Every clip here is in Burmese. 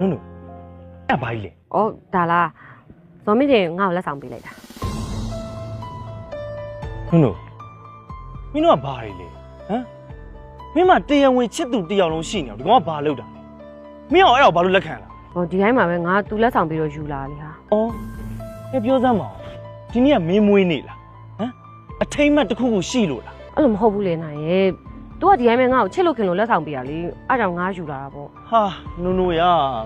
နုနုအဲ့ဘာကြီးလဲ။အော်ဒါလားဇော်မင်းတင်ငါ့ကိုလက်ဆောင်ပေးလိုက်တာနုနုမင်းတို့ကဘာကြီးလဲဟမ်မင်းမတရားဝင်ချစ်သူတစ်ယောက်လုံးရှိနေအောင်ဒီကောင်ကဘာလုပ်တာလဲမင်းအောင်အဲ့တော့ဘာလို့လက်ခံလား။ဟောဒီတိုင်းမှာပဲငါသူလက်ဆောင်ပြီးတော့ယူလာလေဟာအော်အဲ့ပြောစမ်းပါဦးဒီနေ့ကမင်းမွေးနေလားဟမ်အထိမ့်မှတ်တစ်ခုခုရှိလို့လား။အဲ့လိုမဟုတ်ဘူးလေနိုင်ရဲ့။ तू ကဒီတိုင်းပဲငါ့ကိုချစ်လို့ခင်လို့လက်ဆောင်ပေးရလေ။အားကြောင့်ငါယူလာတာပေါ့ဟာနုနုရ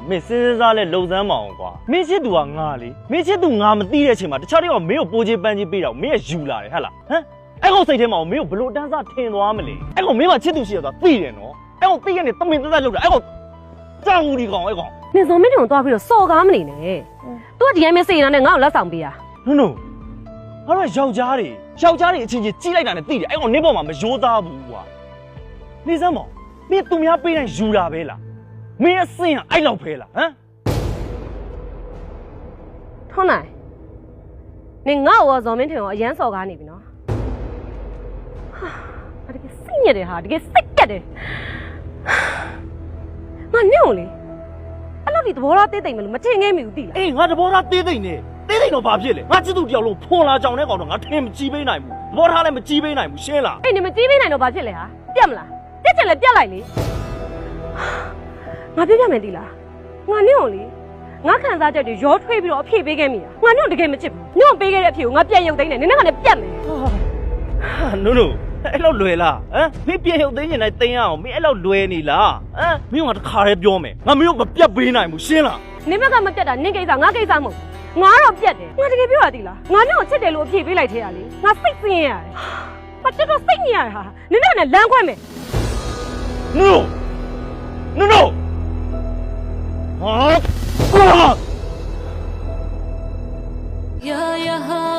မင်းစဉ်းစားလဲလုံစမ်းမအောင်ကွာမင်းချစ်သူကငါလေမင်းချစ်သူငါမသိတဲ့အချိန်မှာတခြားတယောက်ကမင်းကိုပိုးချေပန်းချေပေးတော့မင်းကယူလာတယ်ဟဟလားဟမ်အဲ့ကောင်စိတ်ထဲမှာမင်းကိုဘလို့တန်းစားထင်သွားမလဲအဲ့ကောင်မင်းကချစ်သူရှိရသွားသိတယ်နော်အဲ့ကောင်သိရနေတမင်သက်သက်လုပ်တာအဲ့ကောင်ကြောင်ဦးဒီကောင်အဲ့ကောင်။နင်ဇော်မင်းတင်ကိုသွားပြီးတော့စော်ကားမနေနဲ့။ तू ကဒီတိုင်းပဲစိတ်ရနဲ့ငါ့ကိုလက်ဆောင်ပေးရနုနုအဲ့တော့ယောက်ျားတွေယောက်ျားတွေအချင်းချင်းကြီးလိုက်တာနဲ့သိတယ်အဲ့ကောင်နင်းပေါ်မှာမရိုးသားဘူးကွာ နေစမ်းမောင်မင်းသူများပေးတိုင်းယူလာပဲလားမင်းအစင်ကအဲ့လောက်ပဲလားဟမ်။ထွန်းနိုင်။နင်ငါ့ကိုရောဇော်မင်းတင်ကိုအရန်စော်ကားနေပြီနော်။ဟာငါတကယ်စိတ်ညစ်တယ်ဟာတကယ်စိတ်ကက်တယ်။ငါနင့်ကိုလေအဲ့လိုဒီသဘောထားသေးသိမ့်မလို့မထင်ငဲမိဘူးသိလားအေးငါတဘောသားသေးသိမ့်နေသေးသိမ့်တော့ဘာဖြစ်လဲငါချစ်သူတယောက်လုံးဖွန်လာကြောင်တဲ့ကောင်တော့ငါထင်မကြည့်ပေးနိုင်ဘူးသဘောထားလည်းမကြည့်ပေးနိုင်ဘူးရှင်းလားအဲ့နေမကြည့်ပေးနိုင်တော့ဘာဖြစ်လဲဟာပြတ်မလား ပြတ်ချင်လဲပြတ်လိုက်လေငါပြတ်ပြမယ်သိလားငါနင့်ကိုလေငါခံစားချက်တွေရောထွေးပြီးတော့အဖြေပေးခဲ့မိတာငါနင့်ကိုတကယ်မချစ်ဘူးနင့်ကိုပေးခဲ့တဲ့အဖြေကိုငါပြန်ရုပ်သိမ်းတယ်နင်ကလည်းပြတ်မယ်ဟာနုနုအဲ့လောက်လွယ်လားဟမ်မင်းပြေရုပ်သိမ်းနေတိုင်းသိမ်းရအောင်မင်းအဲ့လောက်လွယ်နေလားဟမ်မင်းကတခါတည်းပြောမယ်ငါမင်းကိုမပြတ်ပေးနိုင်ဘူးရှင်းလားနင်ဘက်ကမပြတ်တာနင့်ကိစ္စငါကိစ္စမဟုတ်ဘူးငါတော့ပြတ်တယ်ငါတကယ်ပြောရသေးလားငါနင့်ကိုချစ်တယ်လို့အဖြေပေးလိုက်သေးရလေငါစိတ်ဆင်းရဲရတယ်မတော်တော်စိတ်ညစ်ရတာဟာနင်ကလည်းလမ်းခွဲမယ် နုနုနုဟာ Yeah, yeah, I'm missing more.